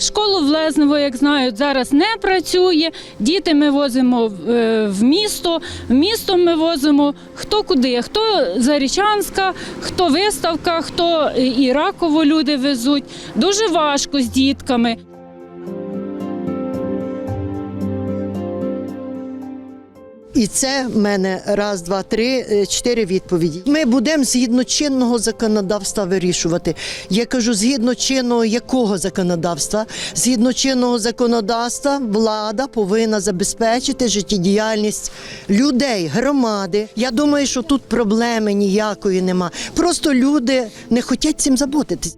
Школу в Лезнево, як знають, зараз не працює. Діти ми возимо в- е, місто. В місто ми возимо хто куди, хто Зарічанська, хто виставка, хто і Раково люди везуть. Дуже важко з дітками. І це в мене раз, два, три, е, чотири відповіді. Ми будемо згідно чинного законодавства вирішувати. Я кажу, згідно чинного якого законодавства? Згідно чинного законодавства, влада повинна забезпечити життєдіяльність людей, громади. Я думаю, що тут проблеми ніякої нема. Просто люди не хочуть цим заботитись.